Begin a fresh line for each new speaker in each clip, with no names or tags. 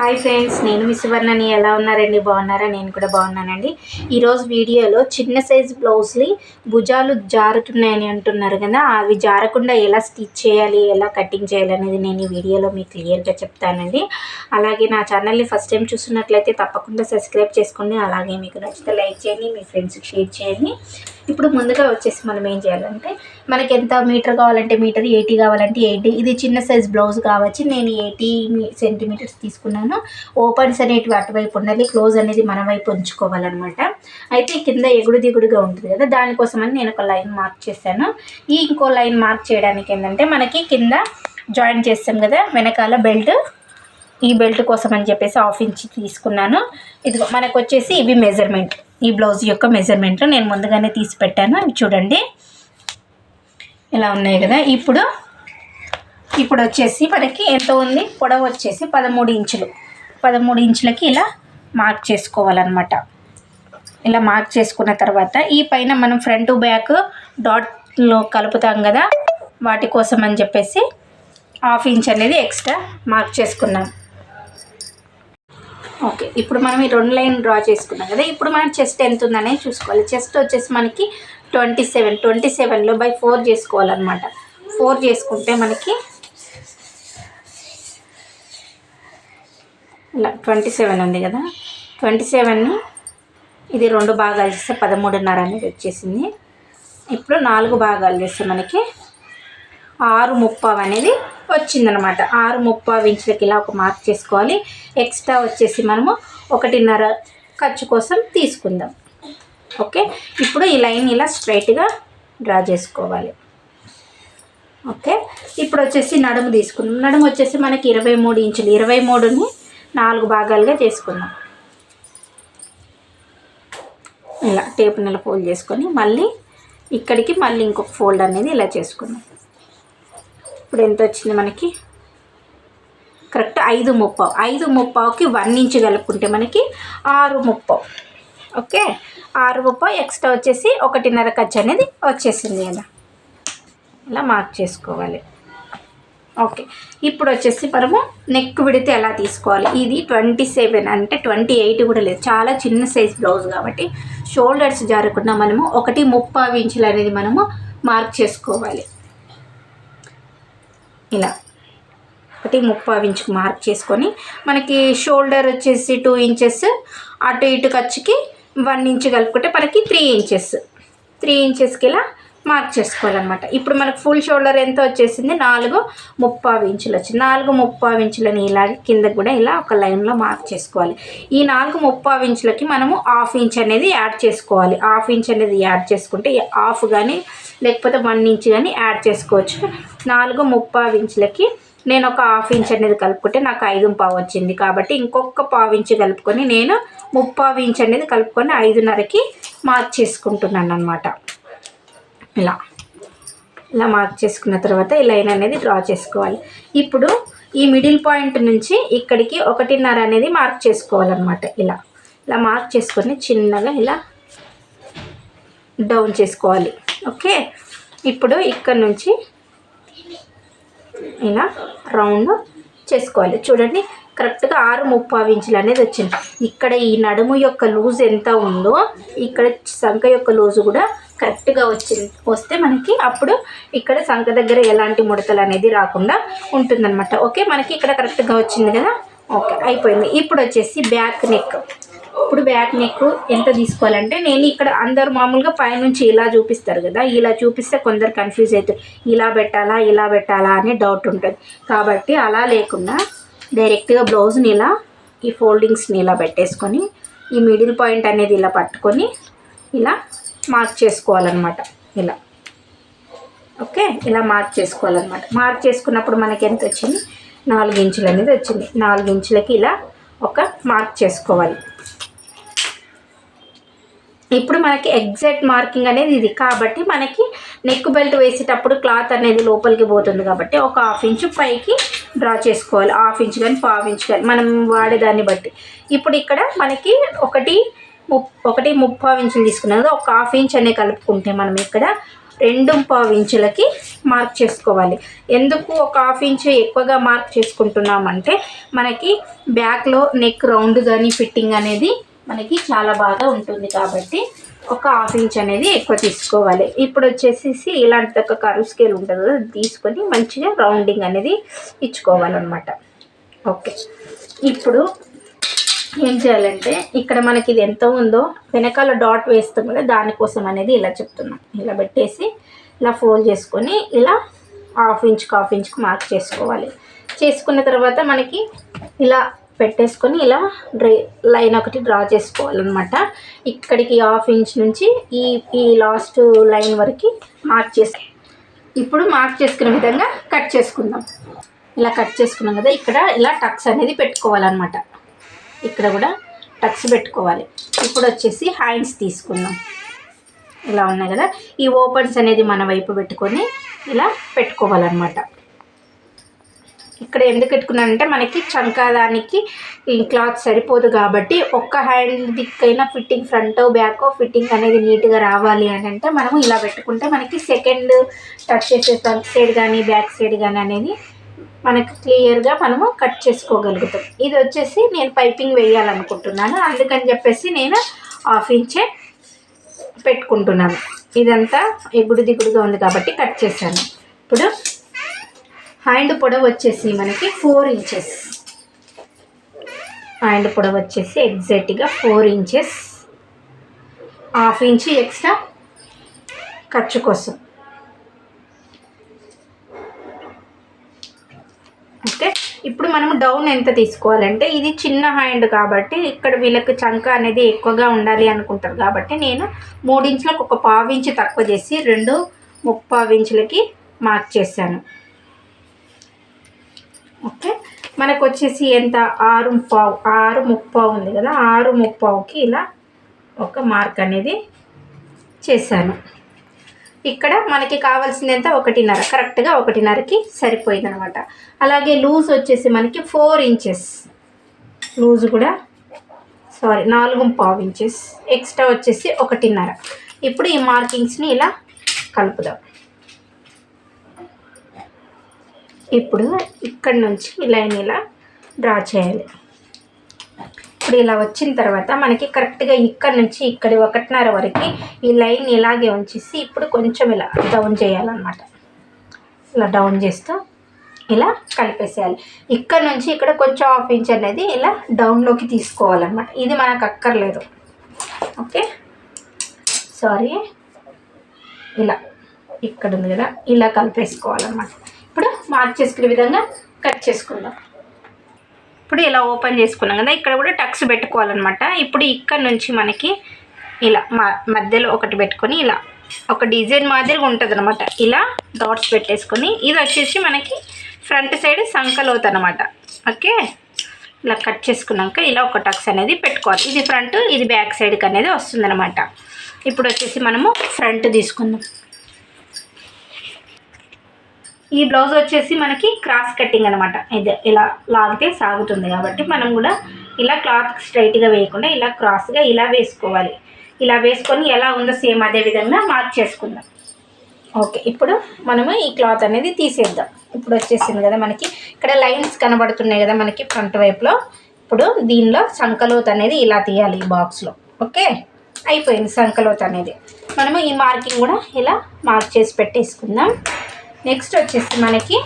Hi friends నేను మీ సువర్ణని. ఎలా ఉన్నారండి? బాగున్నారా? నేను కూడా బాగున్నానండి. ఈరోజు వీడియోలో చిన్న సైజు బ్లౌజ్ని భుజాలు జారుతున్నాయని అంటున్నారు కదా అవి జారకుండా ఎలా స్టిచ్ చేయాలి ఎలా కటింగ్ చేయాలి అనేది నేను ఈ వీడియోలో మీకు క్లియర్గా చెప్తానండి. అలాగే నా ఛానల్ని ఫస్ట్ టైం చూస్తున్నట్లయితే తప్పకుండా సబ్స్క్రైబ్ చేసుకోండి. అలాగే మీకు నచ్చితే లైక్ చేయండి మీ ఫ్రెండ్స్కి షేర్ చేయండి. ఇప్పుడు ముందుగా వచ్చేసి మనం ఏం చేయాలంటే మనకి ఎంత మీటర్ కావాలంటే మీటర్ ఎయిటీ కావాలంటే ఎయిటీ. ఇది చిన్న సైజ్ బ్లౌజ్ కావచ్చు. నేను ఎయిటీ సెంటీమీటర్స్ తీసుకున్నాను. ఓపెన్స్ అనేటివి అటువైపు ఉండాలి. క్లోజ్ అనేది మన వైపు ఉంచుకోవాలన్నమాట. అయితే కింద ఎగుడు దిగుడుగా ఉంటుంది కదా దానికోసమని నేను ఒక లైన్ మార్క్ చేశాను. ఈ ఇంకో లైన్ మార్క్ చేయడానికి ఏంటంటే మనకి కింద జాయిన్ చేస్తాం కదా వెనకాల బెల్ట్. ఈ బెల్ట్ కోసం అని చెప్పేసి హాఫ్ ఇంచ్ తీసుకున్నాను. ఇది మనకు వచ్చేసి ఇవి మెజర్మెంట్ ఈ బ్లౌజ్ యొక్క మెజర్మెంట్ నేను ముందుగానే తీసి పెట్టాను. అవి చూడండి. ఇలా ఉన్నాయి కదా. ఇప్పుడు ఇప్పుడు వచ్చేసి మనకి ఎంత ఉంది? పొడవు వచ్చేసి పదమూడు ఇంచులు. పదమూడు ఇంచులకి ఇలా మార్క్ చేసుకోవాలన్నమాట. ఇలా మార్క్ చేసుకున్న తర్వాత ఈ పైన మనం ఫ్రంట్ బ్యాక్ డాట్లో కలుపుతాం కదా. వాటి కోసం అని చెప్పేసి హాఫ్ ఇంచ్ అనేది ఎక్స్ట్రా మార్క్ చేసుకున్నాం. ఓకే. ఇప్పుడు మనం ఈ రెండు లైన్ డ్రా చేసుకున్నాం కదా ఇప్పుడు మనం చెస్ట్ ఎంత ఉందనేది చూసుకోవాలి. చెస్ట్ వచ్చేసి మనకి ట్వంటీ సెవెన్ ట్వంటీ సెవెన్లో బై ఫోర్ చేసుకోవాలన్నమాట. ఫోర్ చేసుకుంటే మనకి ఇలా ట్వంటీ సెవెన్ ఉంది కదా. ట్వంటీ సెవెన్ని ఇది రెండు భాగాలు చేస్తే పదమూడున్నర అనేది వచ్చేసింది. ఇప్పుడు నాలుగు భాగాలు చేస్తే మనకి ఆరు ముప్పావు అనేది వచ్చిందనమాట. ఆరు ముప్పావు ఇంచులకి ఇలా ఒక మార్క్ చేసుకోవాలి. ఎక్స్ట్రా వచ్చేసి మనము ఒకటిన్నర ఖర్చు కోసం తీసుకుందాం. ఓకే? ఇప్పుడు ఈ లైన్ ఇలా స్ట్రైట్గా డ్రా చేసుకోవాలి. ఓకే? ఇప్పుడు వచ్చేసి నడుము తీసుకుందాం. నడుము వచ్చేసి మనకి ఇరవై మూడు ఇంచులు. ఇరవై మూడుని నాలుగు భాగాలుగా చేసుకుందాం. ఇలా టేప్ నెల ఫోల్డ్ చేసుకొని మళ్ళీ ఇక్కడికి మళ్ళీ ఇంకొక ఫోల్డ్ అనేది ఇలా చేసుకుందాం. ఇప్పుడు ఎంత వచ్చింది మనకి? కరెక్ట్ ఐదు ముప్పావు. ఐదు ముప్పావుకి వన్ ఇంచ్ కలుపుకుంటే మనకి ఆరు ముప్పావు. ఓకే ఆరు ముప్పావు ఎక్స్ట్రా వచ్చేసి ఒకటిన్నర ఖర్చు అనేది వచ్చేసింది కదా. ఇలా మార్క్ చేసుకోవాలి. ఓకే ఇప్పుడు వచ్చేసి మనము నెక్ విడితే ఎలా తీసుకోవాలి? ఇది ట్వంటీ సెవెన్ అంటే ట్వంటీ ఎయిట్ కూడా లేదు. చాలా చిన్న సైజ్ బ్లౌజ్ కాబట్టి షోల్డర్స్ జారకుండా మనము ఒకటి ముప్పావు ఇంచులు అనేది మనము మార్క్ చేసుకోవాలి. ఇలా ఒకటి ముప్పావు ఇంచుకు మార్క్ చేసుకొని మనకి షోల్డర్ వచ్చేసి టూ ఇంచెస్ అటు ఇటు ఖర్చుకి వన్ ఇంచ్ కలుపుకుంటే మనకి త్రీ ఇంచెస్. త్రీ ఇంచెస్కి ఇలా మార్క్ చేసుకోవాలన్నమాట. ఇప్పుడు మనకు ఫుల్ షోల్డర్ ఎంత వచ్చేసింది? నాలుగు ముప్పావు ఇంచులు వచ్చింది నాలుగు ముప్పావు ఇంచులని ఇలా కింద కూడా ఇలా ఒక లైన్లో మార్క్ చేసుకోవాలి. ఈ నాలుగు ముప్పావు ఇంచులకి మనము హాఫ్ ఇంచ్ అనేది యాడ్ చేసుకోవాలి. హాఫ్ ఇంచ్ అనేది యాడ్ చేసుకుంటే హాఫ్ కానీ లేకపోతే వన్ ఇంచ్ కానీ యాడ్ చేసుకోవచ్చు. నాలుగు ముప్పావు ఇంచులకి నేను ఒక హాఫ్ ఇంచ్ అనేది కలుపుకుంటే నాకు ఐదు పావు వచ్చింది. కాబట్టి ఇంకొక పావు ఇంచు కలుపుకొని నేను ముప్పావు ఇంచ్ అనేది కలుపుకొని ఐదున్నరకి మార్క్ చేసుకుంటున్నాను అనమాట ఇలా. ఇలా మార్క్ చేసుకున్న తర్వాత ఈ లైన్ అనేది డ్రా చేసుకోవాలి. ఇప్పుడు ఈ మిడిల్ పాయింట్ నుంచి ఇక్కడికి ఒకటిన్నర అనేది మార్క్ చేసుకోవాలన్నమాట. ఇలా. ఇలా మార్క్ చేసుకొని చిన్నగా ఇలా డౌన్ చేసుకోవాలి. ఓకే? ఇప్పుడు ఇక్కడ నుంచి ఇలా రౌండ్ చేసుకోవాలి. చూడండి కరెక్ట్గా ఆరు ముప్పావు ఇంచులు అనేది వచ్చింది. ఇక్కడ ఈ నడుము యొక్క లూజ్ ఎంత ఉందో ఇక్కడ సంఖ యొక్క లూజు కూడా కరెక్ట్గా వచ్చింది. వస్తే మనకి అప్పుడు ఇక్కడ సంఖ దగ్గర ఎలాంటి ముడతలు అనేది రాకుండా ఉంటుందన్నమాట. ఓకే? మనకి ఇక్కడ కరెక్ట్గా వచ్చింది కదా? ఓకే అయిపోయింది. ఇప్పుడు వచ్చేసి బ్యాక్ నెక్. ఇప్పుడు బ్యాక్ నెక్ ఎంత తీసుకోవాలంటే నేను ఇక్కడ అందరు మామూలుగా పైనుంచి ఇలా చూపిస్తారు కదా ఇలా చూపిస్తే కొందరు కన్ఫ్యూజ్ అవుతారు. ఇలా పెట్టాలా ఇలా పెట్టాలా అనే డౌట్ ఉంటుంది. కాబట్టి అలా లేకుండా డైరెక్ట్గా బ్లౌజ్ని ఇలా ఈ ఫోల్డింగ్స్ని ఇలా పెట్టేసుకొని ఈ మిడిల్ పాయింట్ అనేది ఇలా పట్టుకొని ఇలా మార్క్ చేసుకోవాలన్నమాట. ఇలా. ఓకే? ఇలా మార్క్ చేసుకోవాలన్నమాట. మార్క్ చేసుకున్నప్పుడు మనకి ఎంత వచ్చింది? నాలుగు ఇంచులు అనేది వచ్చింది. నాలుగు ఇంచులకి ఇలా ఒక మార్క్ చేసుకోవాలి. ఇప్పుడు మనకి ఎగ్జాక్ట్ మార్కింగ్ అనేది ఇది. కాబట్టి మనకి నెక్ బెల్ట్ వేసేటప్పుడు క్లాత్ అనేది లోపలికి పోతుంది కాబట్టి ఒక హాఫ్ ఇంచు పైకి డ్రా చేసుకోవాలి. హాఫ్ ఇంచ్ కానీ పావు ఇంచ్ కానీ మనం వాడేదాన్ని బట్టి. ఇప్పుడు ఇక్కడ మనకి ఒకటి ముప్ ఒకటి ముప్పావు ఇంచులు తీసుకున్నది ఒక హాఫ్ ఇంచ్ అనే కలుపుకుంటే మనం ఇక్కడ రెండు పావు ఇంచులకి మార్క్ చేసుకోవాలి. ఎందుకు ఒక హాఫ్ ఇంచు ఎక్కువగా మార్క్ చేసుకుంటున్నామంటే మనకి బ్యాక్లో నెక్ రౌండ్ కానీ ఫిట్టింగ్ అనేది మనకి చాలా బాగా ఉంటుంది కాబట్టి ఒక హాఫ్ ఇంచ్ అనేది ఎక్కువ తీసుకోవాలి. ఇప్పుడు వచ్చేసి ఇలాంటి ఒక కరువు స్కేల్ ఉంటుంది కదా తీసుకొని మంచిగా రౌండింగ్ అనేది ఇచ్చుకోవాలన్నమాట. ఓకే. ఇప్పుడు ఏం చేయాలంటే ఇక్కడ మనకి ఇది ఎంత ఉందో వెనకాల డాట్ వేస్తాం కదా దానికోసం అనేది ఇలా చెప్తున్నాం. ఇలా పెట్టేసి ఇలా ఫోల్డ్ చేసుకొని ఇలా హాఫ్ ఇంచ్కి హాఫ్ ఇంచ్కి మార్క్ చేసుకోవాలి. చేసుకున్న తర్వాత మనకి ఇలా పెట్టేసుకొని ఇలా డ్రై లైన్ ఒకటి డ్రా చేసుకోవాలన్నమాట. ఇక్కడికి హాఫ్ ఇంచ్ నుంచి ఈ ఈ లాస్ట్ లైన్ వరకు మార్క్ చేసి ఇప్పుడు మార్క్ చేసుకునే విధంగా కట్ చేసుకుందాం. ఇలా కట్ చేసుకున్నాం కదా ఇక్కడ ఇలా టక్స్ అనేది పెట్టుకోవాలన్నమాట. ఇక్కడ కూడా టక్స్ పెట్టుకోవాలి. ఇప్పుడు వచ్చేసి హ్యాండ్స్ తీసుకుందాం. ఇలా ఉన్నాయి కదా? ఈ ఓపెన్స్ అనేది మన వైపు పెట్టుకొని ఇలా పెట్టుకోవాలన్నమాట. ఇక్కడ ఎందుకు పెట్టుకున్నానంటే మనకి చంకాదానికి ఈ క్లాత్ సరిపోదు కాబట్టి ఒక్క హ్యాండ్ దిక్కైనా ఫిట్టింగ్ ఫ్రంట్ బ్యాక్ ఫిట్టింగ్ అనేది నీట్గా రావాలి అని అంటే మనము ఇలా పెట్టుకుంటే మనకి సెకండ్ టచ్ చేసే ఫ్రంట్ సైడ్ కానీ బ్యాక్ సైడ్ కానీ అనేది మనకి క్లియర్గా మనము కట్ చేసుకోగలుగుతాం. ఇది వచ్చేసి నేను పైపింగ్ వేయాలనుకుంటున్నాను. అందుకని చెప్పేసి నేను హాఫ్ ఇంచే పెట్టుకుంటున్నాను. ఇదంతా ఎగుడు దిగుడుగా ఉంది కాబట్టి కట్ చేశాను. ఇప్పుడు హ్యాండ్ పొడవు వచ్చేసి మనకి ఫోర్ ఇంచెస్ హ్యాండ్ పొడవు వచ్చేసి ఎగ్జాక్ట్గా four inches half inch extra ఖర్చు కోసం. ఓకే? ఇప్పుడు మనం డౌన్ ఎంత తీసుకోవాలంటే ఇది చిన్న హ్యాండ్ కాబట్టి ఇక్కడ వీళ్ళకి చంక అనేది ఎక్కువగా ఉండాలి అనుకుంటారు. కాబట్టి నేను మూడించులకు ఒక పావించి తక్కువ చేసి రెండు ముప్పావించులకి మార్క్ చేశాను. ఓకే? మనకు వచ్చేసి ఎంత? ఆరు పావు ఆరు ముప్పావు ఉంది కదా ఆరు ముప్పావుకి ఇలా ఒక మార్క్ అనేది చేశాను. ఇక్కడ మనకి కావాల్సింది ఎంత ఒకటిన్నర కరెక్ట్గా ఒకటిన్నరకి సరిపోయింది అనమాట అలాగే లూజ్ వచ్చేసి మనకి ఫోర్ ఇంచెస్. లూజ్ కూడా సారీ నాలుగు పావు ఇంచెస్. ఎక్స్ట్రా వచ్చేసి ఒకటిన్నర. ఇప్పుడు ఈ మార్కింగ్స్ని ఇలా కలుపుదాం. ఇప్పుడు ఇక్కడ నుంచి లైన్ ఇలా డ్రా చేయాలి. ఇప్పుడు ఇలా వచ్చిన తర్వాత మనకి కరెక్ట్గా ఇక్కడ నుంచి ఇక్కడ ఒకటిన్నర వరకు ఈ లైన్ ఇలాగే ఉంచేసి ఇప్పుడు కొంచెం ఇలా డౌన్ చేయాలన్నమాట. ఇలా డౌన్ చేస్తూ ఇలా కలిపేసేయాలి. ఇక్కడ నుంచి ఇక్కడ కొంచెం హాఫ్ ఇంచ్ అనేది ఇలా డౌన్లోకి తీసుకోవాలన్నమాట. ఇది మనకు అక్కర్లేదు. ఓకే సారీ ఇలా ఇక్కడ ఉంది కదా. ఇలా కలిపేసుకోవాలన్నమాట. ఇప్పుడు మార్క్ చేసుకునే విధంగా కట్ చేసుకుందాం. ఇప్పుడు ఇలా ఓపెన్ చేసుకున్నాం కదా ఇక్కడ కూడా టక్స్ పెట్టుకోవాలన్నమాట. ఇప్పుడు ఇక్కడ నుంచి మనకి ఇలా మధ్యలో ఒకటి పెట్టుకొని ఇలా ఒక డిజైన్ మాదిరిగా ఉంటుంది అనమాట ఇలా డాట్స్ పెట్టేసుకొని ఇది వచ్చేసి మనకి ఫ్రంట్ సైడ్ సంకలోత్ అనమాట ఓకే? ఇలా కట్ చేసుకున్నాక ఇలా ఒక టక్స్ అనేది పెట్టుకోవాలి. ఇది ఫ్రంట్ ఇది బ్యాక్ సైడ్కి అనేది వస్తుందన్నమాట. ఇప్పుడు వచ్చేసి మనము ఫ్రంట్ తీసుకుందాం. ఈ బ్లౌజ్ వచ్చేసి మనకి క్రాస్ కటింగ్ అనమాట ఇది ఇలా లాగితే సాగుతుంది కాబట్టి మనం కూడా ఇలా క్లాత్ స్ట్రైట్గా వేయకుండా ఇలా క్రాస్గా ఇలా వేసుకోవాలి. ఇలా వేసుకొని ఎలా ఉందో సేమ్ అదే విధంగా మార్క్ చేసుకుందాం. ఓకే ఇప్పుడు మనము ఈ క్లాత్ అనేది తీసేద్దాం. ఇప్పుడు వచ్చేసింది కదా మనకి. ఇక్కడ లైన్స్ కనబడుతున్నాయి కదా మనకి ఫ్రంట్ వైపులో. ఇప్పుడు దీనిలో సంకలోత్ అనేది ఇలా తీయాలి ఈ బాక్స్లో ఓకే అయిపోయింది సంకలోత్ అనేది. మనము ఈ మార్కింగ్ కూడా ఇలా మార్క్ చేసి పెట్టేసుకుందాం. నెక్స్ట్ వచ్చేసి మనకి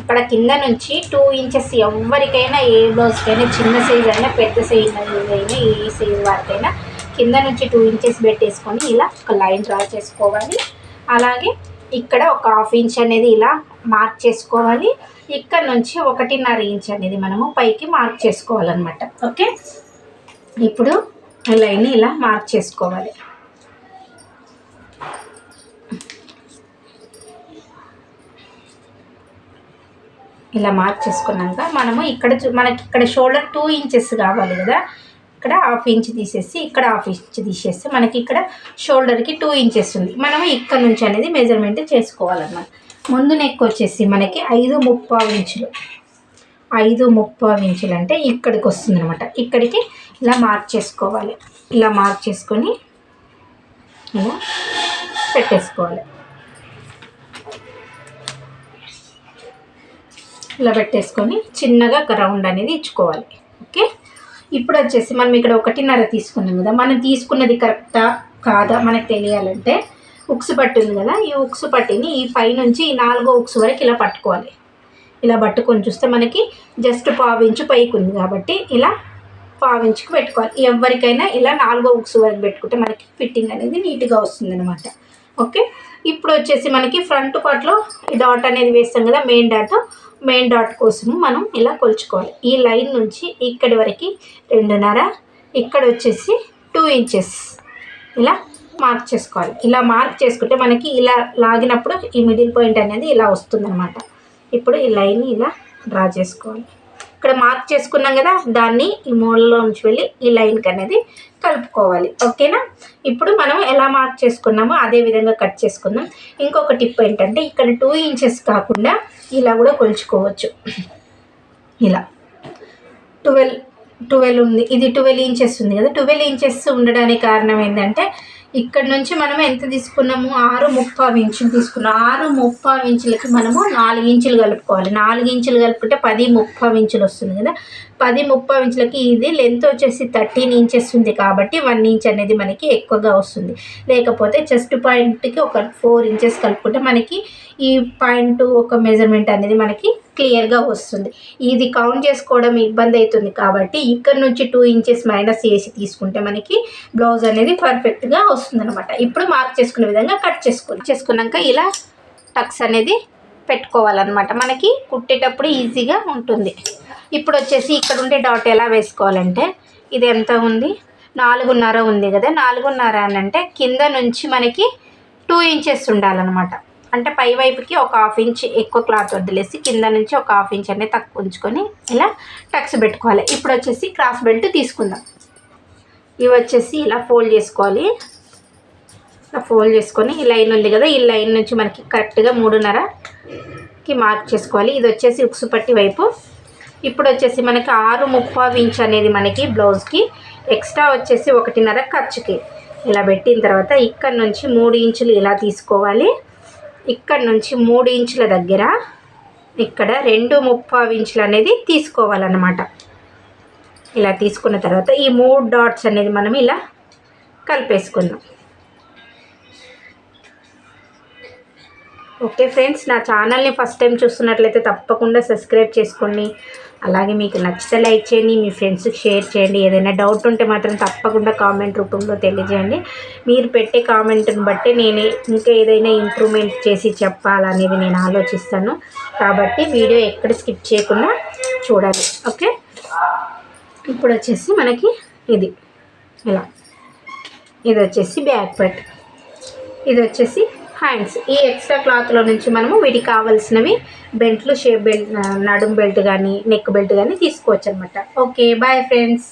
ఇక్కడ కింద నుంచి టూ ఇంచెస్ ఎవరికైనా ఏ బ్లౌజ్కైనా చిన్న సైజ్ అయినా పెద్ద సైజ్ అయినా ఏ సైజ్ వారికైనా కింద నుంచి టూ ఇంచెస్ పెట్టేసుకొని ఇలా ఒక లైన్ డ్రా చేసుకోవాలి. అలాగే ఇక్కడ ఒక హాఫ్ ఇంచ్ అనేది ఇలా మార్క్ చేసుకోవాలి. ఇక్కడ నుంచి ఒకటిన్నర ఇంచ్ అనేది మనము పైకి మార్క్ చేసుకోవాలన్నమాట. ఓకే ఇప్పుడు లైన్ ఇలా మార్క్ చేసుకోవాలి. ఇలా మార్క్ చేసుకున్నాక మనము ఇక్కడ మనకి ఇక్కడ షోల్డర్ టూ ఇంచెస్ కావాలి కదా. ఇక్కడ హాఫ్ ఇంచ్ తీసేసి ఇక్కడ హాఫ్ ఇంచ్ తీసేస్తే మనకి ఇక్కడ షోల్డర్కి టూ ఇంచెస్ ఉంది. మనము ఇక్కడ నుంచి అనేది మెజర్మెంట్ చేసుకోవాలన్నమాట. ముందు నెక్ వచ్చేసి మనకి ఐదు ముప్పావు ఇంచులు. ఐదు ముప్పావు ఇంచులు అంటే ఇక్కడికి వస్తుంది అనమాట ఇక్కడికి ఇలా మార్క్ చేసుకోవాలి. ఇలా మార్క్ చేసుకొని ఇలా పెట్టేసుకోవాలి. ఇలా పెట్టేసుకొని చిన్నగా రౌండ్ అనేది ఇచ్చుకోవాలి. ఓకే? ఇప్పుడు వచ్చేసి మనం ఇక్కడ ఒకటిన్నర తీసుకున్నాం కదా మనం తీసుకున్నది కరెక్టా కాదా మనకు తెలియాలంటే ఉక్స్ పట్టి ఉంది కదా ఈ ఉక్స్ పట్టిని ఈ పై నుంచి ఈ నాలుగో ఉక్స్ వరకు ఇలా పట్టుకోవాలి. ఇలా పట్టుకొని చూస్తే మనకి జస్ట్ పావించు పైకి ఉంది కాబట్టి ఇలా పావించుకు పెట్టుకోవాలి. ఎవరికైనా ఇలా నాలుగో ఉక్స్ వరకు పెట్టుకుంటే మనకి ఫిట్టింగ్ అనేది నీట్గా వస్తుంది అనమాట ఓకే? ఇప్పుడు వచ్చేసి మనకి ఫ్రంట్ పార్ట్లో ఈ డాట్ అనేది వేస్తాం కదా మెయిన్ డాట్ మెయిన్ డాట్ కోసము మనం ఇలా కొలుచుకోవాలి. ఈ లైన్ నుంచి ఇక్కడి వరకు రెండున్నర ఇక్కడ వచ్చేసి టూ ఇంచెస్. ఇలా మార్క్ చేసుకోవాలి. ఇలా మార్క్ చేసుకుంటే మనకి ఇలా లాగినప్పుడు ఈ మిడిల్ పాయింట్ అనేది ఇలా వస్తుందన్నమాట. ఇప్పుడు ఈ లైన్ని ఇలా డ్రా చేసుకోవాలి. ఇక్కడ మార్క్ చేసుకున్నాం కదా దాన్ని ఈ మూలలో నుంచి వెళ్ళి ఈ లైన్కి అనేది కలుపుకోవాలి. ఓకేనా ఇప్పుడు మనం ఎలా మార్క్ చేసుకున్నామో అదే విధంగా కట్ చేసుకుందాం. ఇంకొక టిప్ ఏంటంటే ఇక్కడ టూ ఇంచెస్ కాకుండా ఇలా కూడా కొలుచుకోవచ్చు. ఇలా. ట్వెల్వ్ ట్వెల్వ్ ఉంది. ఇది ట్వెల్వ్ ఇంచెస్ ఉంది కదా. ట్వెల్వ్ ఇంచెస్ ఉండడానికి కారణం ఏంటంటే ఇక్కడ నుంచి మనం ఎంత తీసుకున్నాము? ఆరు ముప్పావు ఇంచులు తీసుకున్నాం. ఆరు ముప్పావు ఇంచులకి మనము నాలుగు ఇంచులు కలుపుకోవాలి. నాలుగు ఇంచులు కలుపుకుంటే పది ముప్పావు ఇంచులు వస్తుంది కదా? పది ముప్పై ఇంచులకి ఇది లెంత్ వచ్చేసి థర్టీన్ ఇంచెస్ ఉంది కాబట్టి వన్ ఇంచ్ అనేది మనకి ఎక్కువగా వస్తుంది. లేకపోతే చెస్ట్ పాయింట్కి ఒక ఫోర్ ఇంచెస్ కలుపుకుంటే మనకి ఈ పాయింట్ ఒక మెజర్మెంట్ అనేది మనకి క్లియర్గా వస్తుంది. ఇది కౌంట్ చేసుకోవడం ఇబ్బంది అవుతుంది కాబట్టి ఇక్కడ నుంచి టూ ఇంచెస్ మైనస్ చేసి తీసుకుంటే మనకి బ్లౌజ్ అనేది పర్ఫెక్ట్గా వస్తుంది అనమాట ఇప్పుడు మార్క్ చేసుకునే విధంగా కట్ చేసుకుని చేసుకున్నాక ఇలా టక్స్ అనేది పెట్టుకోవాలన్నమాట. మనకి కుట్టేటప్పుడు ఈజీగా ఉంటుంది. ఇప్పుడు వచ్చేసి ఇక్కడ ఉండే డాట్ ఎలా వేసుకోవాలంటే ఇది ఎంత ఉంది? నాలుగున్నర ఉంది కదా. నాలుగున్నర అని అంటే కింద నుంచి మనకి టూ ఇంచెస్ ఉండాలన్నమాట. అంటే పై వైపుకి ఒక హాఫ్ ఇంచ్ ఎక్కువ క్లాత్ వదిలేసి కింద నుంచి ఒక హాఫ్ ఇంచ్ అనేది తక్కువ ఉంచుకొని ఇలా టక్స్ పెట్టుకోవాలి. ఇప్పుడు వచ్చేసి క్రాస్ బెల్ట్ తీసుకుందాం. ఇవి వచ్చేసి ఇలా ఫోల్డ్ చేసుకోవాలి. ఇలా ఫోల్డ్ చేసుకొని ఈ లైన్ ఉంది కదా ఈ లైన్ నుంచి మనకి కరెక్ట్గా మూడున్నరకి మార్క్ చేసుకోవాలి. ఇది వచ్చేసి ఉక్సుపట్టి వైపు. ఇప్పుడు వచ్చేసి మనకి ఆరు ముప్పావు ఇంచ్ అనేది మనకి బ్లౌజ్కి. ఎక్స్ట్రా వచ్చేసి ఒకటిన్నర ఖర్చుకి. ఇలా పెట్టిన తర్వాత ఇక్కడ నుంచి మూడు ఇంచులు ఇలా తీసుకోవాలి. ఇక్కడ నుంచి మూడు ఇంచుల దగ్గర ఇక్కడ రెండు ముప్పావు ఇంచులు అనేది తీసుకోవాలన్నమాట. ఇలా తీసుకున్న తర్వాత ఈ మూడు డాట్స్ అనేది మనం ఇలా కలిపేసుకుందాం. ఓకే ఫ్రెండ్స్ నా ఛానల్ని ఫస్ట్ టైం చూస్తున్నట్లయితే తప్పకుండా సబ్స్క్రైబ్ చేసుకోండి. అలాగే మీకు నచ్చితే లైక్ చేయండి మీ ఫ్రెండ్స్కి షేర్ చేయండి. ఏదైనా డౌట్ ఉంటే మాత్రం తప్పకుండా కామెంట్ రూపంలో తెలియజేయండి. మీరు పెట్టే కామెంట్ని బట్టి నేను ఇంకా ఏదైనా ఇంప్రూవ్మెంట్ చేసి చెప్పాలనేది నేను ఆలోచిస్తాను. కాబట్టి వీడియో ఎక్కడ స్కిప్ చేయకుండా చూడాలి ఓకే? ఇప్పుడు వచ్చేసి మనకి ఇది. ఇలా. ఇది వచ్చేసి బ్యాక్ పట్. ఇది వచ్చేసి హ్యాండ్స్ ఈ ఎక్స్ట్రా క్లాత్లో నుంచి మనము వీటికి కావాల్సినవి బెల్ట్లు షేప్ బెల్ట్ నడుం బెల్ట్ కానీ నెక్ బెల్ట్ కానీ తీసుకోవచ్చు అనమాట ఓకే బాయ్ ఫ్రెండ్స్